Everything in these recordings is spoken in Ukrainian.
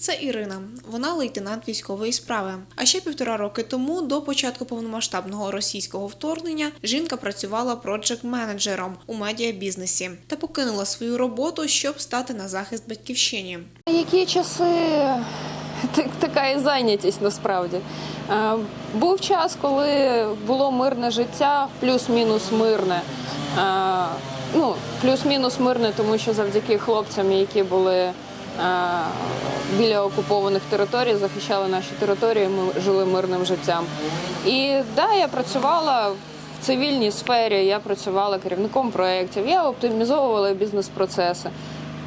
Це Ірина. Вона лейтенант військової справи. А ще півтора роки тому, до початку повномасштабного російського вторгнення, жінка працювала проджект-менеджером у медіабізнесі та покинула свою роботу, щоб стати на захист батьківщині. Які часи так- така і зайнятість насправді. Був час, коли було мирне життя, плюс-мінус мирне. Ну, плюс-мінус мирне, тому що завдяки хлопцям, які були біля окупованих територій, захищали наші території, ми жили мирним життям. І да, я працювала в цивільній сфері, я працювала керівником проєктів, я оптимізовувала бізнес-процеси.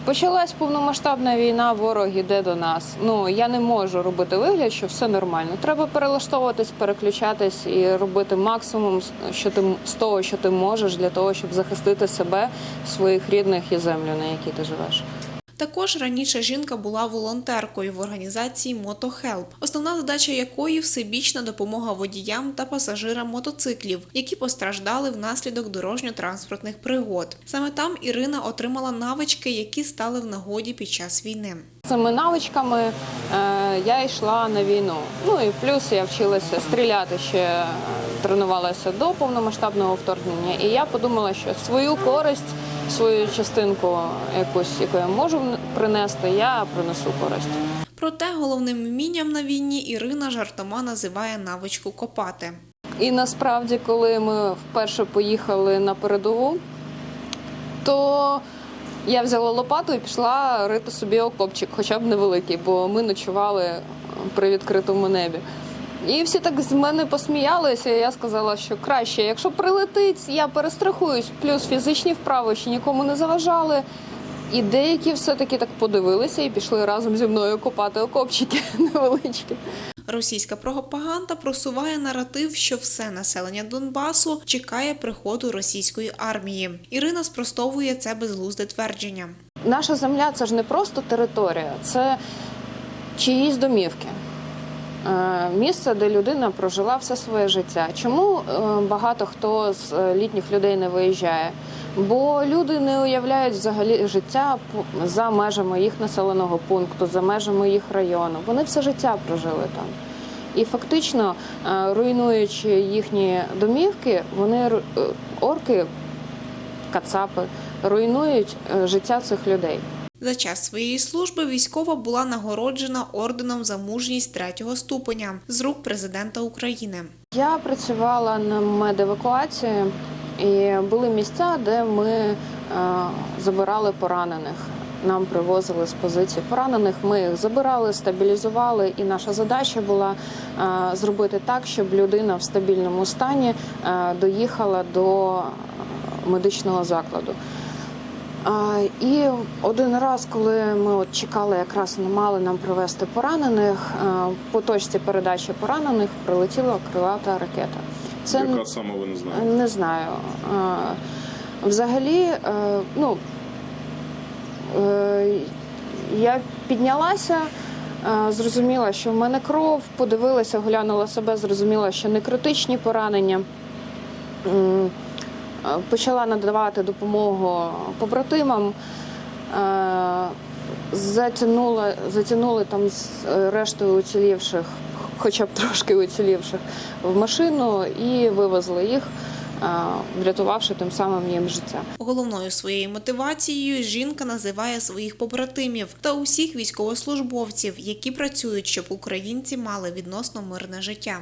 Почалась повномасштабна війна, ворог іде до нас. Ну я не можу робити вигляд, що все нормально. Треба перелаштовуватись, переключатись і робити максимум, що ти з того, що ти можеш, для того, щоб захистити себе, своїх рідних і землю, на якій ти живеш. Також раніше жінка була волонтеркою в організації «Мотохелп», основна задача якої всебічна допомога водіям та пасажирам мотоциклів, які постраждали внаслідок дорожньо-транспортних пригод. Саме там Ірина отримала навички, які стали в нагоді під час війни. Цими навичками е, я йшла на війну. Ну і плюс я вчилася стріляти ще е, тренувалася до повномасштабного вторгнення. І я подумала, що свою користь, свою частинку якусь, яку я можу принести, я принесу користь. Проте головним вмінням на війні Ірина жартома називає навичку копати. І насправді, коли ми вперше поїхали на передову, то я взяла лопату і пішла рити собі окопчик, хоча б невеликий, бо ми ночували при відкритому небі. І всі так з мене посміялися. і Я сказала, що краще, якщо прилетить, я перестрахуюсь, плюс фізичні вправи ще нікому не заважали. І деякі все-таки так подивилися і пішли разом зі мною копати окопчики невеличкі. Російська пропаганда просуває наратив, що все населення Донбасу чекає приходу російської армії. Ірина спростовує це безглузде твердження. Наша земля це ж не просто територія, це чиїсь домівки. Е, Місце, де людина прожила все своє життя. Чому е, багато хто з е, літніх людей не виїжджає? Бо люди не уявляють взагалі життя за межами їх населеного пункту, за межами їх району. Вони все життя прожили там. І фактично, е, руйнуючи їхні домівки, вони е, орки, кацапи руйнують е, життя цих людей. За час своєї служби військова була нагороджена орденом за мужність третього ступеня з рук президента України. Я працювала на медевакуації, і були місця, де ми е, забирали поранених. Нам привозили з позиції поранених. Ми їх забирали, стабілізували, і наша задача була е, зробити так, щоб людина в стабільному стані е, доїхала до медичного закладу. І один раз, коли ми от чекали, якраз не мали нам привезти поранених, по точці передачі поранених прилетіла крилата ракета. Це Яка саме ви не знаєте? не знаю. Взагалі, е, ну е, я піднялася, е, зрозуміла, що в мене кров, подивилася, глянула себе, зрозуміла, що не критичні поранення. Почала надавати допомогу побратимам. Затягнули, затягнули там з рештою уцілівших, хоча б трошки уцілівших, в машину і вивезли їх, врятувавши тим самим їм життя. Головною своєю мотивацією жінка називає своїх побратимів та усіх військовослужбовців, які працюють, щоб українці мали відносно мирне життя.